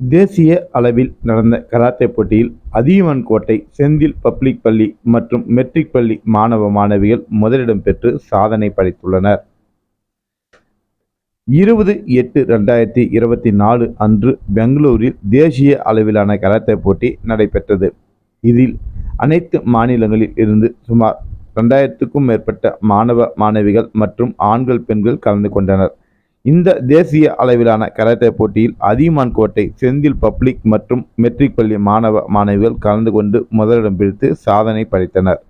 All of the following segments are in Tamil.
தேசிய அளவில் நடந்த கராத்தே போட்டியில் அதியமான் கோட்டை செந்தில் பப்ளிக் பள்ளி மற்றும் மெட்ரிக் பள்ளி மாணவ மாணவிகள் முதலிடம் பெற்று சாதனை படைத்துள்ளனர். இருபது எட்டு ரெண்டாயிரத்தி இருபத்தி நாலு அன்று பெங்களூரில் தேசிய அளவிலான கராத்தே போட்டி நடைபெற்றது. இதில் அனைத்து மாநிலங்களில் இருந்து சுமார் ரெண்டாயிரத்துக்கும் மேற்பட்ட மாணவ மாணவிகள் மற்றும் ஆண்கள் பெண்கள் கலந்து கொண்டனர். இந்த தேசிய அளவிலான கராத்தே போட்டியில் அதியமான் கோட்டை செந்தில் பப்ளிக் மற்றும் மெட்ரிக் பள்ளி மாணவ மாணவிகள் கலந்து கொண்டு முதலிடம் பிடித்து சாதனை படைத்தனர்.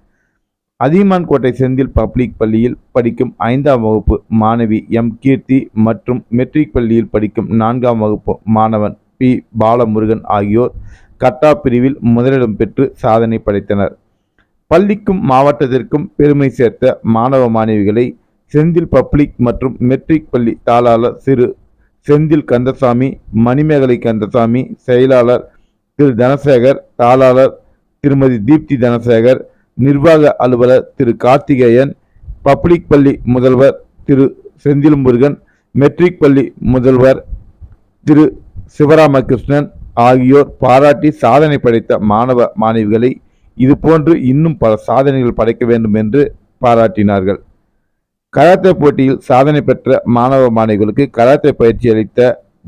அதியமான் கோட்டை செந்தில் பப்ளிக் பள்ளியில் படிக்கும் ஐந்தாம் வகுப்பு மாணவி எம். கீர்த்தி மற்றும் மெட்ரிக் பள்ளியில் படிக்கும் நான்காம் வகுப்பு மாணவன் பி. பாலமுருகன் ஆகியோர் கட்டா பிரிவில் முதலிடம் பெற்று சாதனை படைத்தனர். பள்ளிக்கும் மாவட்டத்திற்கும் பெருமை சேர்த்த மாணவ மாணவிகளை செந்தில் பப்ளிக் மற்றும் மெட்ரிக் பள்ளி தாளாளர் சிறு செந்தில் கந்தசாமி மணிமேகலை கந்தசாமி செயலாளர் திரு தனசேகர் தாளாளர் திருமதி தீப்தி தனசேகர் நிர்வாக அலுவலர் திரு கார்த்திகேயன் பப்ளிக் பள்ளி முதல்வர் திரு செந்தில் முருகன் மெட்ரிக் பள்ளி முதல்வர் திரு சிவராமகிருஷ்ணன் ஆகியோர் பாராட்டி சாதனை படைத்த மாணவ மாணவிகளை இதுபோன்று இன்னும் பல சாதனைகள் படைக்க வேண்டும் என்று பாராட்டினார்கள். கராத்தே போட்டியில் சாதனை பெற்ற மாணவ மாணவிகளுக்கு கராத்தே பயிற்சி அளித்த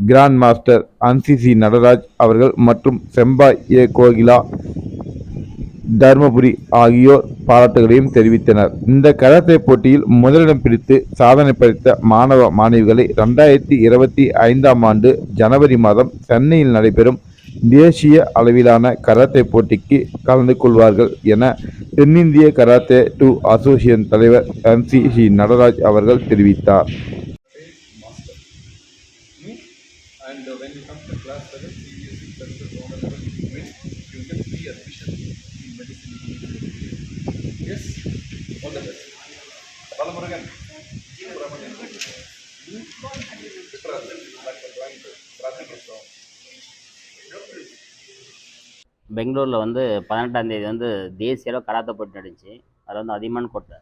கிராண்ட் மாஸ்டர் அன்சிசி நடராஜ் அவர்கள் மற்றும் செம்பாய் ஏ கோகிலா தர்மபுரி ஆகியோர் பாராட்டுகளையும் தெரிவித்தனர். இந்த கராத்தே போட்டியில் முதலிடம் பிடித்து சாதனை படைத்த மாணவ மாணவிகளை ரெண்டாயிரத்தி இருபத்தி ஐந்தாம் ஆண்டு ஜனவரி மாதம் சென்னையில் நடைபெறும் தேசிய அளவிலான கராத்தே போட்டிக்கு கலந்து கொள்வார்கள் என தென்னிந்திய கராத்தே டு அசோசியேஷன் தலைவர் எம் சி நடராஜ் அவர்கள் தெரிவித்தார். And uh, when you பெங்களூரில் வந்து பதினெட்டாம் தேதி வந்து தேசிய அளவு கராத்த போட்டி நடந்துச்சு அதில் வந்து அதிகமான கோட்டை.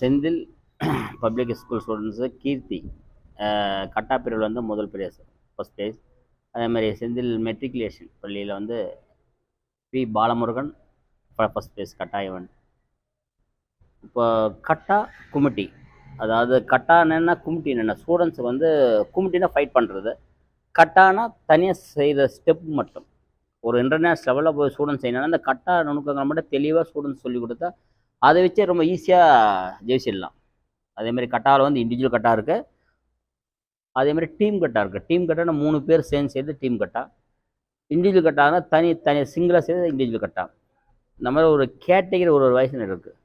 Senthil public school students Keerthi கட்டா பிரிவில் வந்து முதல் பிரைஸ் ஃபஸ்ட் பிரைஸ் அதே மாதிரி செந்தில் மெட்ரிகுலேஷன் பள்ளியில் வந்து பி. பாலமுருகன் ஃபஸ்ட் ப்ரைஸ் கட்டா இவன் இப்போ கட்டா குமிட்டி. அதாவது கட்டா என்னென்னா குமிட்டி என்னென்ன ஸ்டூடெண்ட்ஸ் வந்து குமிட்டினா ஃபைட் பண்ணுறது கட்டானா தனியாக செய்கிற ஸ்டெப் மட்டும். ஒரு இன்டர்நேஷ்னல் லெவலில் போய் ஸ்டூடெண்ட்ஸ் செய்யணும்னா அந்த கட்டாக நுணுக்கங்களை மட்டும் தெளிவாக ஸ்டூடெண்ட்ஸ் சொல்லிக் கொடுத்தா அதை வச்சே ரொம்ப ஈஸியாக ஜெயிச்சிடலாம். அதேமாதிரி கட்டாவில் வந்து இண்டிவிஜுவல் கட்டா இருக்குது அதேமாதிரி டீம் கட்டா இருக்குது டீம் கட்டானா மூணு பேர் சேர்ந்து சேர்ந்து டீம் கட்டா. இண்டிவிஜுவல் கட்டானா தனி தனி சிங்கிளாக செய்து இண்டிவிஜுவல் கட்டா. இந்த மாதிரி ஒரு கேட்டகரி ஒரு ஒரு வயசு இருக்குது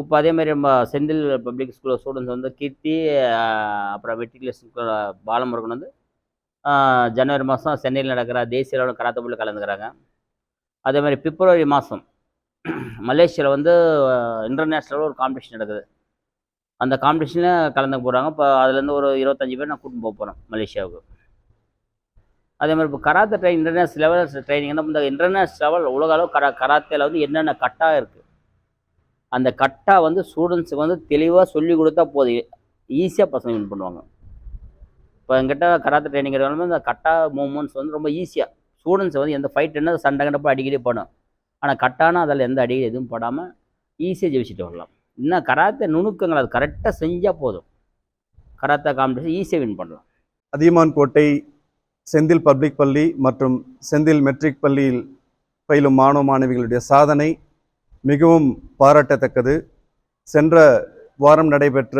இப்போ அதேமாதிரி நம்ம செந்தில் பப்ளிக் ஸ்கூலில் ஸ்டூடெண்ட்ஸ் வந்து கீர்த்தி அப்புறம் மெட்ரிகுலேஷன் பாலமுருகன் வந்து ஜனவரி மாதம் சென்னையில் நடக்கிற தேசிய அளவில் கராத்தே போட்டியில் கலந்துக்கிறாங்க. அதே மாதிரி பிப்ரவரி மாதம் மலேசியாவில் வந்து இன்டர்நேஷ்னல் ஒரு காம்படிஷன் நடக்குது. அந்த காம்படிஷனில் கலந்து போகிறாங்க இப்போ அதுலேருந்து ஒரு இருபத்தஞ்சி பேர் நான் கூட்டின்னு போக போகிறேன் மலேசியாவுக்கு. அதே மாதிரி இப்போ karate training international level training இந்த இன்டர்நேஷ்னல் லெவல் உலக அளவு கரா கராத்தேல வந்து என்னென்ன கட்டா இருக்குது அந்த கட்டா வந்து ஸ்டூடெண்ட்ஸுக்கு வந்து தெளிவாக சொல்லி கொடுத்தா போதும். ஈஸியாக பசங்க வின் பண்ணுவாங்க. இப்போ எங்கிட்ட கராத்தே ட்ரைனிங் எடுக்கணும் இந்த கட்டா மூமெண்ட்ஸ் வந்து ரொம்ப ஈஸியாக ஸ்டூடெண்ட்ஸ் வந்து எந்த ஃபைட் என்ன சண்டை கண்டப்போ அடிக்கடி போடணும் ஆனால் கட்டானா அதில் எந்த அடி எதுவும் படாமல் ஈஸியாக ஜெயிச்சுட்டு வரலாம். இன்னும் கராத்தே நுணுக்கங்கள் அது கரெக்டாக செஞ்சால் போதும். கராத்தே காம்படிஷன் ஈஸியாக வின் பண்ணலாம். அதியமான் கோட்டை செந்தில் பப்ளிக் பள்ளி மற்றும் செந்தில் மெட்ரிக் பள்ளியில் பயிலும் மாணவ மாணவிகளுடைய சாதனை மிகவும் பாராட்டத்தக்கது. சென்ற வாரம் நடைபெற்ற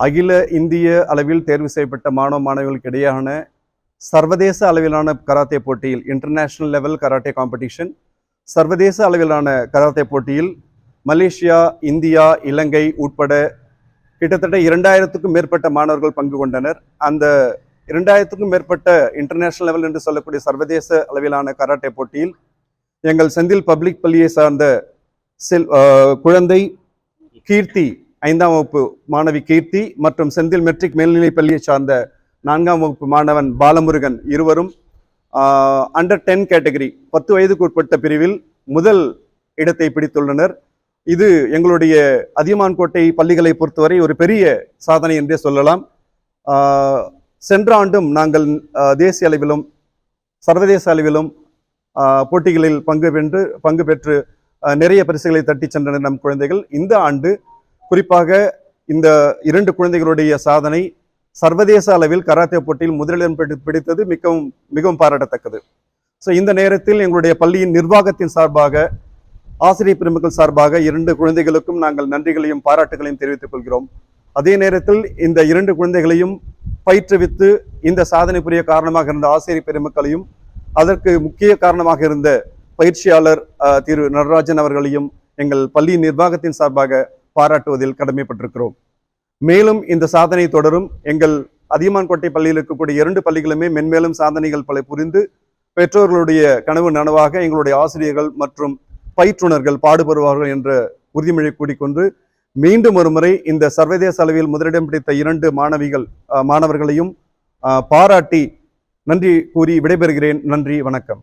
அகில இந்திய அளவில் தேர்வு செய்யப்பட்ட மாணவ மாணவிகளுக்கு இடையான சர்வதேச அளவிலான கராத்தே போட்டியில் இன்டர்நேஷ்னல் லெவல் கராட்டே காம்படிஷன் சர்வதேச அளவிலான கராத்தே போட்டியில் மலேசியா இந்தியா இலங்கை உட்பட கிட்டத்தட்ட இரண்டாயிரத்துக்கும் மேற்பட்ட மாணவர்கள் பங்கு கொண்டனர். அந்த இரண்டாயிரத்துக்கும் மேற்பட்ட இன்டர்நேஷ்னல் லெவல் என்று சொல்லக்கூடிய சர்வதேச அளவிலான கராட்டே போட்டியில் எங்கள் செந்தில் பப்ளிக் பள்ளியை சார்ந்த செல் குழந்தை கீர்த்தி ஐந்தாம் வகுப்பு மாணவி கீர்த்தி மற்றும் செந்தில் மெட்ரிக் மேல்நிலைப் பள்ளியை சார்ந்த நான்காம் வகுப்பு மாணவன் பாலமுருகன் இருவரும் அண்டர் டென் கேட்டகரி பத்து வயதுக்கு உட்பட்ட பிரிவில் முதல் இடத்தை பிடித்துள்ளனர். இது எங்களுடைய அதியமான் கோட்டை பள்ளிகளை பொறுத்தவரை ஒரு பெரிய சாதனை என்றே சொல்லலாம். சென்ற ஆண்டும் நாங்கள் தேசிய அளவிலும் சர்வதேச அளவிலும் போட்டிகளில் பங்கு பெற்று பங்கு பெற்று நிறைய பரிசுகளை தட்டி சென்றனர் நம் குழந்தைகள். இந்த ஆண்டு குறிப்பாக இந்த இரண்டு குழந்தைகளுடைய சாதனை சர்வதேச அளவில் கராத்தே போட்டியில் முதலிடம் பிடித்தது மிகவும் மிகவும் பாராட்டத்தக்கது. ஸோ இந்த நேரத்தில் எங்களுடைய பள்ளியின் நிர்வாகத்தின் சார்பாக ஆசிரியர் பெருமக்கள் சார்பாக இரண்டு குழந்தைகளுக்கும் நாங்கள் நன்றிகளையும் பாராட்டுகளையும் தெரிவித்துக் கொள்கிறோம். அதே நேரத்தில் இந்த இரண்டு குழந்தைகளையும் பயிற்றுவித்து இந்த சாதனை புரிய காரணமாக இருந்த ஆசிரியர் பெருமக்களையும் அதற்கு முக்கிய காரணமாக இருந்த பயிற்சியாளர் திரு நடராஜன் அவர்களையும் எங்கள் பள்ளி நிர்வாகத்தின் சார்பாக பாராட்டுவதில் கடமைப்பட்டிருக்கிறோம். மேலும் இந்த சாதனை தொடரும். எங்கள் அதியமான்கோட்டை பள்ளியில் இருக்கக்கூடிய இரண்டு பள்ளிகளுமே மென்மேலும் சாதனைகள் பல புரிந்து பெற்றோர்களுடைய கனவு நனவாக எங்களுடைய ஆசிரியர்கள் மற்றும் பயிற்றுனர்கள் பாடுபடுவார்கள் என்ற உறுதிமொழி கூடிக்கொண்டு மீண்டும் ஒரு முறை இந்த சர்வதேச அளவில் முதலிடம் பிடித்த இரண்டு மாணவிகள் அஹ், மாணவர்களையும் பாராட்டி நன்றி கூறி விடைபெறுகிறேன். நன்றி வணக்கம்.